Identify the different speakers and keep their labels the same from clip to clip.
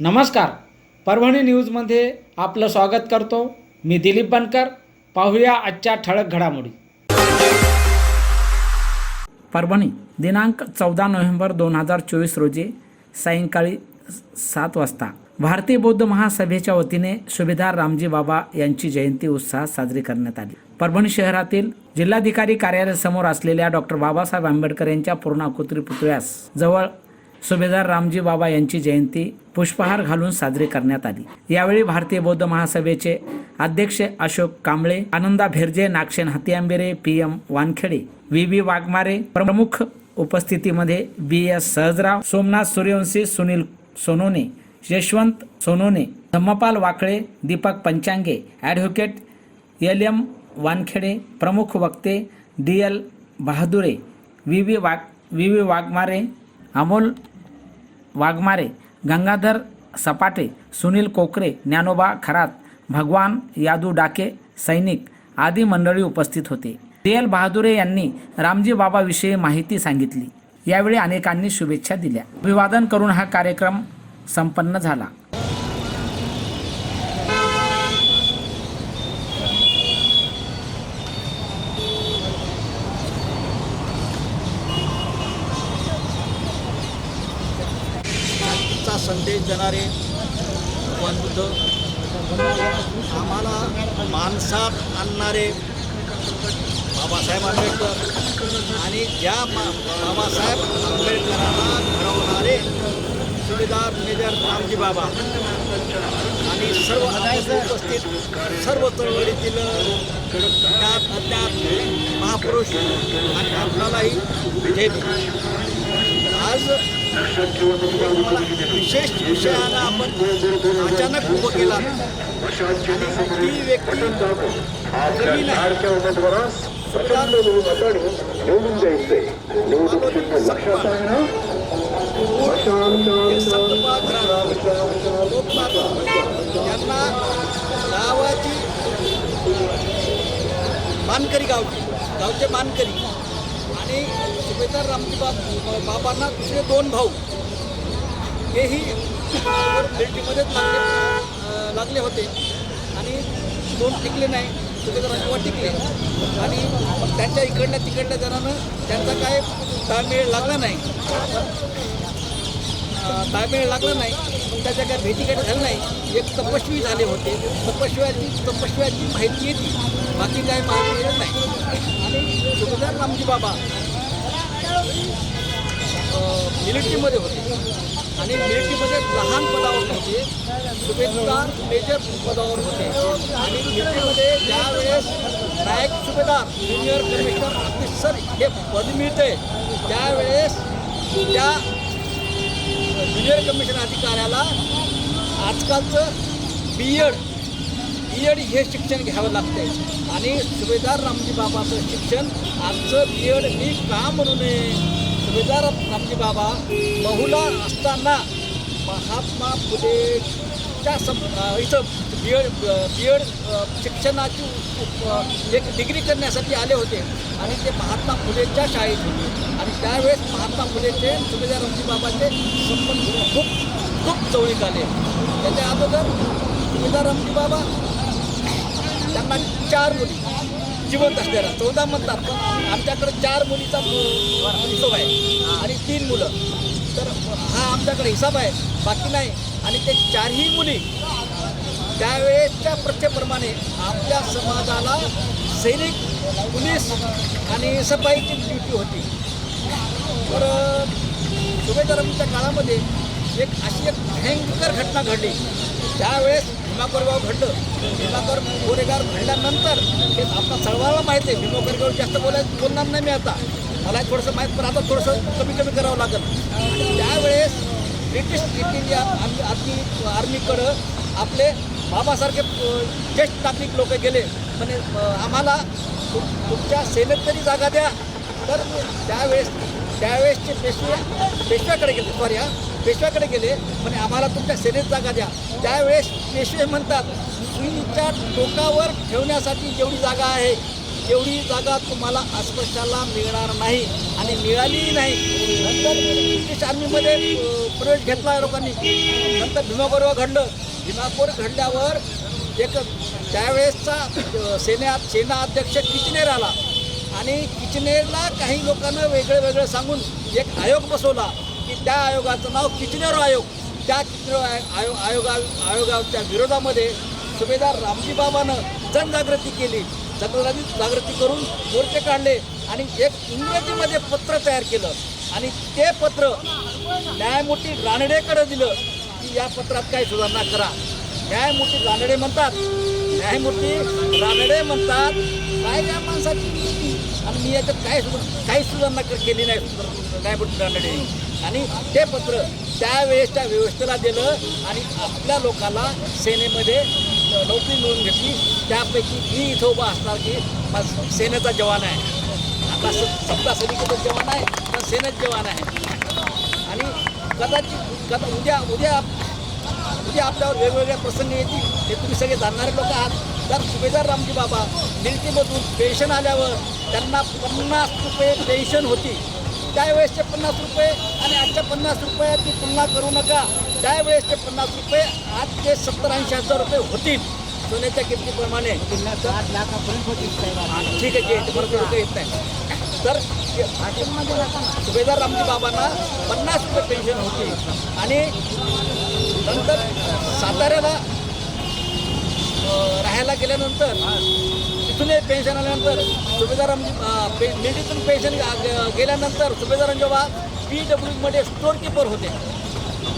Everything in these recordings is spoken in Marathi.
Speaker 1: नमस्कार. परभणी न्यूजमध्ये आपलं स्वागत करतो. मी दिलीप बनकर. पाहूया आजच्या ठळक घडामोडी. परभणी दिनांक चौदा नोव्हेंबर दोन हजार चोवीस रोजी सायंकाळी सात वाजता भारतीय बौद्ध महासभेच्या वतीने सुभेदार रामजी बाबा यांची जयंती उत्साहात साजरी करण्यात आली. परभणी शहरातील जिल्हाधिकारी कार्यालयासमोर असलेल्या डॉक्टर बाबासाहेब आंबेडकर यांच्या पूर्णाकृती पुतळ्यास जवळ सुभेदार रामजी बाबा यांची जयंती पुष्पहार घालून साजरी करण्यात आली. यावेळी भारतीय बौद्ध महासभेचे अध्यक्ष Ashok Kamble Ananda Bherje Nagsen Hatiyambere P M Wankhede V B Waghmare प्रमुख उपस्थितीमध्ये B S Sahajrao Somnath Suryavanshi Sunil Sonone Yashwant Sonone Dhammapal Wakle Deepak Panchange advocate L M Wankhede प्रमुख वक्ते D L Bahadure V V Wagh V V Waghmare Amol Waghmare Gangadhar Sapate Sunil Kokare Dnyanoba Kharat भगवान यादू डाके सैनिक आदी मंडळी उपस्थित होते. डी एल बहादुरे यांनी रामजी बाबाविषयी माहिती सांगितली. यावेळी अनेकांनी शुभेच्छा दिल्या. अभिवादन करून हा कार्यक्रम संपन्न झाला.
Speaker 2: चा भगवान बुद्ध. आम्हाला माणसात आणणारे बाबासाहेब आंबेडकर आणि ज्या बाबासाहेब आंबेडकरांना घडवणारे सुभेदार मेजर रामजी बाबा. आणि सर्व उपस्थित सर्व चळवळीतील त्यात अज्ञात महापुरुष आणि आपल्यालाही विजय आज विशेष विषयाला आपण अचानक उभं केला. आणि ती व्यक्ती कमी नाही यांना गावाची मानकरी गावची गावचे मानकरी. सुभेदार रामजी बाब बाबांना दुसरे दोन भाऊ. हेही भेटीमध्येच लागले लागले होते. आणि दोन टिकले नाही सुभेदार टिकले. आणि त्यांच्या इकडल्या तिकडल्या जणांना त्यांचा काय ताळमेळ लागला नाही. ताळमेळ लागला नाही. त्याच्या काय भेटी झालं नाही. एक तपस्वी झाले होते. तपस्व्याची तपस्व्याची माहिती येते. बाकी काय माहिती येत नाही. आणि सुभेदार रामजी बाबा मिलिटरीमध्ये होते. आणि मिलिटरीमध्ये लहान पदावर होते. सुभेदार मेजर पदावर होते. आणि मिलिटरीमध्ये ज्यावेळेस नायक सुभेदार ज्युनियर कमिशनर ऑफिसर हे पद मिळते त्यावेळेस त्या ज्युनियर कमिशन अधिकाऱ्याला आजकालचं बी एड बी एड हे शिक्षण घ्यावं लागते आणि सुभेदार रामजी बाबाचं शिक्षण आजचं बी एड मी का म्हणू नये? सुभेदार रामजी बाबा बहुला असताना महात्मा फुलेच्या सम इथं बी एड बी एड शिक्षणाची एक डिग्री करण्यासाठी आले होते. आणि ते महात्मा फुलेच्या शाळेत होते. आणि त्यावेळेस महात्मा फुलेचे सुभेदार रामजी बाबाचे संबंध खूप खूप जवळीक आले. त्याच्या अगोदर सुभेदार रामजी बाबा त्यांना चार मुली जिवंत असलेल्या. चौदा म्हणतात पण. आमच्याकडे चार मुलीचा उत्सव हिशोब आहे आणि तीन मुलं. तर हा आमच्याकडे हिसाब आहे. बाकी नाही. आणि ते चारही मुली त्यावेळेच्या प्रथेप्रमाणे आपल्या समाजाला सैनिक पोलीस आणि सफाईची ड्युटी होती. तर सुभेदारांच्या काळामध्ये एक अशी एक भयंकर घटना घडली. त्यावेळेस भीमा कोरेगाव घडलं. भीमाकोर कोरेगाव घडल्यानंतर हे आपला सर्वांना माहिती आहे. भीमा कोरेगाव जास्त बोलायचं बोलणार नाही मी आता. मला थोडंसं माहीत पण आता थोडंसं कमी कमी करावं लागेल. त्यावेळेस British East India army army आर्मीकडं आपले बाबासारखे ज्येष्ठ नागरिक लोक गेले. पण आम्हाला तुमच्या सेनेत तरी जागा द्या. तर त्यावेळेस त्यावेळेसचे पेशव्या पेशव्याकडे गेले. सॉरी हा. पेशव्याकडे गेले म्हणे आम्हाला तुमच्या सेनेत जागा द्या. त्यावेळेस पेशवे म्हणतात सुईच्या टोकावर ठेवण्यासाठी जेवढी जागा आहे तेवढी जागा तुम्हाला अस्पृश्याला मिळणार नाही आणि मिळालीही नाही. नंतर ब्रिटिश आर्मीमध्ये प्रवेश घेतला लोकांनी. नंतर भीमापूर्व घडलं. भीमापूर घडल्यावर एक त्यावेळेसचा सेना सेना अध्यक्ष किचनेर आला. आणि किचनेरला काही लोकांना वेगळं वेगळं सांगून एक आयोग बसवला. की त्या आयोगाचं नाव किचनेर आयोग. त्या किचनेर आय- आयो आयोगा आयोगाच्या विरोधामध्ये सुभेदार रामजी बाबानं जनजागृती केली. जनजागृती जागृती करून मोर्चे काढले आणि एक इंग्रजीमध्ये पत्र तयार केलं. आणि ते पत्र न्यायमूर्ती रानडेकडे दिलं की या पत्रात काही सुधारणा करा. न्यायमूर्ती रानडे म्हणतात न्यायमूर्ती रानडे म्हणतात काय या माणसाची आणि मी याच्यात काय सुधार काही सुधारणा क- केली नाही न्यायमूर्ती रानडे. आणि ते पत्र त्यावेळेसच्या व्यवस्थेला दिलं आणि आपल्या लोकांना सेनेमध्ये नोकरी मिळवून घेतली. त्यापैकी मी इथं उभा असणार की सेनेचा जवान आहे. आता स- समजा सैनिकाचा जवान आहे पण सेनेत जवान आहे. आणि कदाचित कदा उद्या उद्या उद्या आपल्यावर वेगवेगळ्या प्रसंग येतील ते तुम्ही सगळे जाणणारे लोक आहात. तर सुभेदार रामजी बाबा मिल्कीमधून पेन्शन आल्यावर त्यांना पन्नास रुपये पेन्शन होती. त्यावेळेसचे पन्नास रुपये आणि आजच्या पन्नास रुपयाची तुलना करू नका. त्यावेळेसचे पन्नास रुपये आज ते सत्तर ऐंशी हजार रुपये होतील. सोन्याच्या किमतीप्रमाणे. ठीक आहे जे येते नाही. तर सुभेदार रामजी बाबांना पन्नास रुपये पेन्शन होती आणि नंतर साताऱ्याला राहायला गेल्यानंतर तिथून पेन्शन आल्यानंतर सुभेदार पे मिलिटरीतून पेन्शन गेल्यानंतर सुभेदार रामजी बाबा पी डब्ल्यूमध्ये स्टोअर किपर होते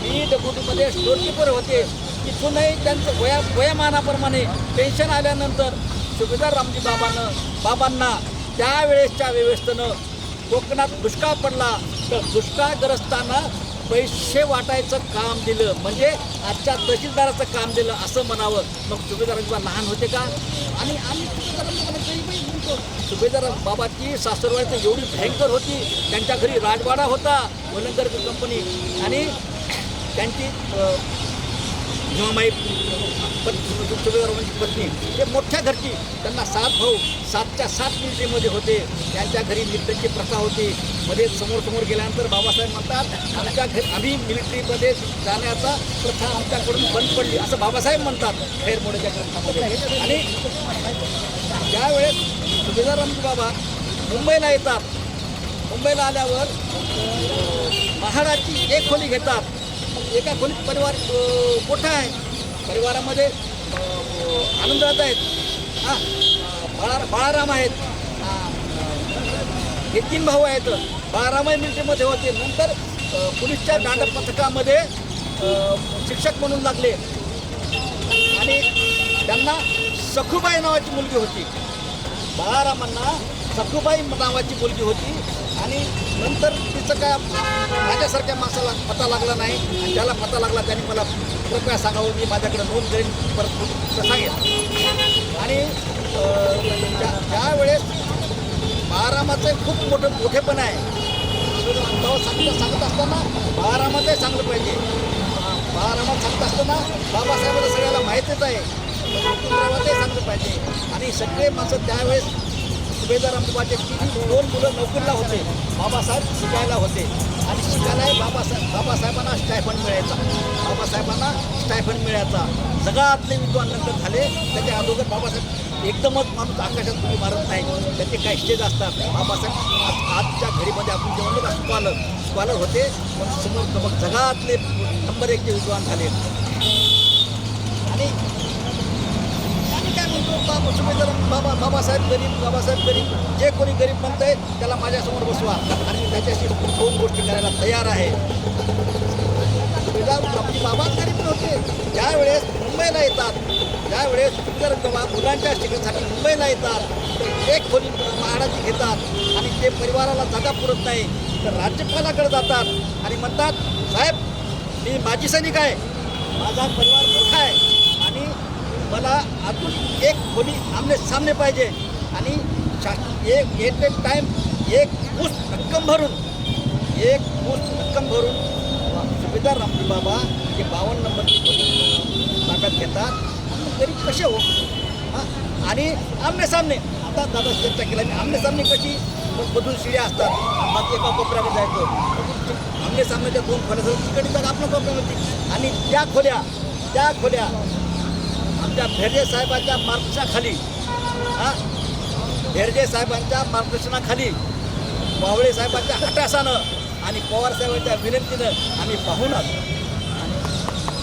Speaker 2: पी डब्ल्यूमध्ये डीमध्ये किपर होते तिथूनही त्यांचं वया वयामानाप्रमाणे पेन्शन आल्यानंतर सुभेदार रामजी बाबानं बाबांना त्यावेळेसच्या व्यवस्थेनं कोकणात दुष्काळ पडला. तर दुष्काळग्रस्तांना पैसे वाटायचं काम दिलं. म्हणजे आजच्या तहसीलदाराचं काम दिलं असं म्हणावं. मग सुभेदार लहान होते का? आणि आम्ही सुभेदार सुभेदार बाबाची सासरवाडीचं एवढी भयंकर होती. त्यांच्या घरी राजवाडा होता वलंगर कंपनी आणि त्यांची जेव्हा भीमाबाई पत्नी सुभेदारांची पत्नी. हे मोठ्या घरची त्यांना सात भाऊ सातच्या सात मिलिटरीमध्ये होते. त्यांच्या घरी मिलिटरीची प्रथा होती. मध्ये समोर समोर गेल्यानंतर बाबासाहेब म्हणतात आमच्या घरी आम्ही मिलिटरीमध्ये जाण्याचा प्रथा आमच्याकडून बंद पडली. असं बाबासाहेब म्हणतात खैरमोडीच्या ग्रंथामध्ये. आणि त्यावेळेस सुभेदारामजी बाबा मुंबईला येतात मुंबईला आल्यावर महाडाची एक खोली घेतात. एका खोलीत परिवार मोठा आहे. परिवारामध्ये आनंदात आहेत. हां बाळा बाळाराम आहेत. हे तीन भाऊ आहेत. बाळारामही मिलिटरीमध्ये होते. नंतर पोलीसच्या दांड पथकामध्ये शिक्षक म्हणून लागले. आणि त्यांना सखुबाई नावाची मुलगी होती. बाळारामांना सखुबाई नावाची मुलगी होती. आणि नंतर तिचं काय माझ्यासारख्या माणसाला पता लागला नाही. आणि ज्याला पता लागला त्याने मला कृपया सांगावं मी माझ्याकडे नोंद करेन परत सांगेन. आणि त्या त्यावेळेस बारामाचं खूप मोठं मोठेपण आहे तेव्हा सांगता सांगत असताना बाळारामाचंही सांगलं पाहिजे. बाळारामात सांगत असताना बाबासाहेबांना सगळ्याला माहितीच आहे सांगलं पाहिजे. आणि सगळे माणसं त्यावेळेस सुभेदार अमबाचे तिन्ही दोन मुलं नोकरीला होते. बाबासाहेब शिकायला होते. आणि शिकायलाही बाबासाहेब बाबासाहेबांना स्टायफंड मिळायचा. बाबासाहेबांना स्टायफंड मिळायचा. जगातले विद्वान नंतर झाले त्याच्या अगोदर बाबासाहेब एकदमच माणूस आकाशात तुम्ही मारत नाही त्याचे काही स्टेज असतात. बाबासाहेब आज आजच्या घडीमध्ये आपण जे म्हणतो ना स्कॉलर स्कॉलर होते पण समोर मग जगातले नंबर एकचे विद्वान झाले. आणि बाबा सुभेदार बाबा बाबासाहेब गरीब बाबासाहेब गरीब. जे कोणी गरीब म्हणताय त्याला माझ्यासमोर बसवा. आणि त्याच्याशी दोन गोष्टी करायला तयार आहे. सुभेदार आपली बाबा गरीब नव्हते. ज्यावेळेस मुंबईला येतात ज्यावेळेस सुभेदार बाबा मुलांच्या शिक्षणासाठी मुंबईला येतात. एक खोली महाराजी घेतात आणि ते परिवाराला जागा पुरत नाही तर राज्यपालाकडे जातात. आणि म्हणतात साहेब मी माजी सैनिक आहे. माझा परिवार आम्हाला अजून एक खोली आमने सामने पाहिजे. आणि शा एक एट ए टाईम एक ऊस रक्कम भरून एक ऊस रक्कम भरून सुभेदार रामजी बाबा हे बावन्न नंबरची ताकद घेतात. तरी कसे हो? हां? आणि आमने सामने. आता दादा चर्चा केला मी आमने सामने कशी? बदलून शिड्या असतात. मग एका कोपऱ्यामध्ये जायचो. आमने सामने दोन खोल्या तिकडे जागा आपल्या कोपऱ्यामध्ये आणि त्या खोल्या त्या खोल्या आमच्या भेरजे साहेबांच्या मार्गदर्शनाखाली हां? भेरजे साहेबांच्या मार्गदर्शनाखाली वावळे साहेबांच्या हटासानं आणि पवार साहेबांच्या विनंतीनं आम्ही पाहून आलो.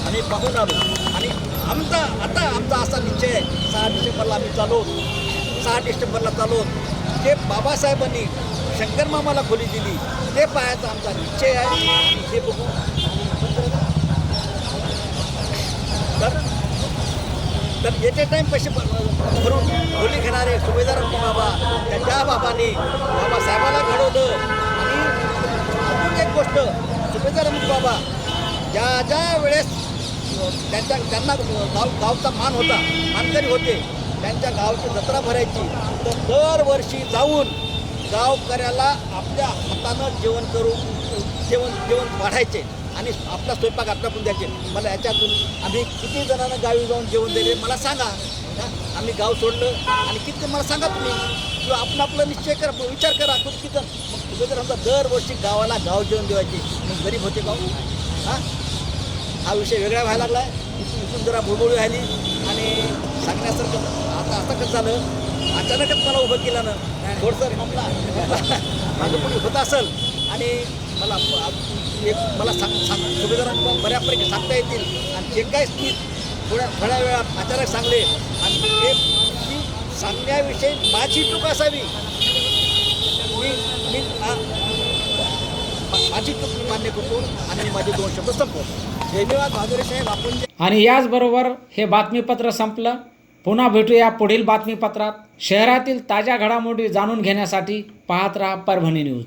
Speaker 2: आम्ही पाहून आलो. आणि आमचा आता आमचा असा निश्चय आहे सहा डिसेंबरला आम्ही चालू सहा डिसेंबरला चालू जे बाबासाहेबांनी शंकर मामाला खोली दिली ते पाहायचा आमचा निश्चय आहे. हे बघू तर तर येते टाईम पैसे भरून खोली घेणारे सुभेदार बाबा त्यांच्या बाबांनी बाबासाहेबाला घडवलं. आणि अजून एक गोष्ट सुभेदार बाबा ज्या ज्या वेळेस त्यांच्या त्यांना गाव गावचा मान होता मानकरी होते त्यांच्या गावची जत्रा भरायची तर दरवर्षी जाऊन गावकऱ्याला आपल्या हातानं जेवण करून जेवण जेवण वाढायचे. आणि आपला स्वयंपाक आपल्याकडून द्यायचे. मला याच्यातून आम्ही किती जणांना गावी जाऊन जेवण दिले मला सांगा. आम्ही गाव सोडलं. आणि किती मला सांगा तुम्ही. किंवा आपण आपलं निश्चय करा विचार करा. किती जण मग तुम्ही जर आमचा दरवर्षी गावाला गाव जेवण देवायचे मग गरीब होते गाव हो? हां? हा? विषय वेगळा व्हायला लागला आहे इथून जरा भुळबुळी राहिली आणि सांगण्यासारखं आता आता कसं झालं? अचानकच मला उभं केलं ना. थोडंसं मला माझं कोणी होत असेल. आणि मला एक मला सांग सांग सुभेदारांना बऱ्यापैकी सांगता येतील. आणि जे काय मी थोड्या थोड्या वेळात अचानक सांगले आणि ते ती सांगण्याविषयी माझी चूक असावी मी मी माझी चूक मी मान्य करतो आणि माझे दोन शब्द संपवतो. धन्यवाद भादुरे साहेब आपण
Speaker 1: आणि याचबरोबर हे बातमीपत्र संपलं. पुन्हा भेटूया पुढील बातमीपत्रात. शहरातील ताज्या घडामोडी जाणून घेण्यासाठी पाहत राहा परभणी न्यूज.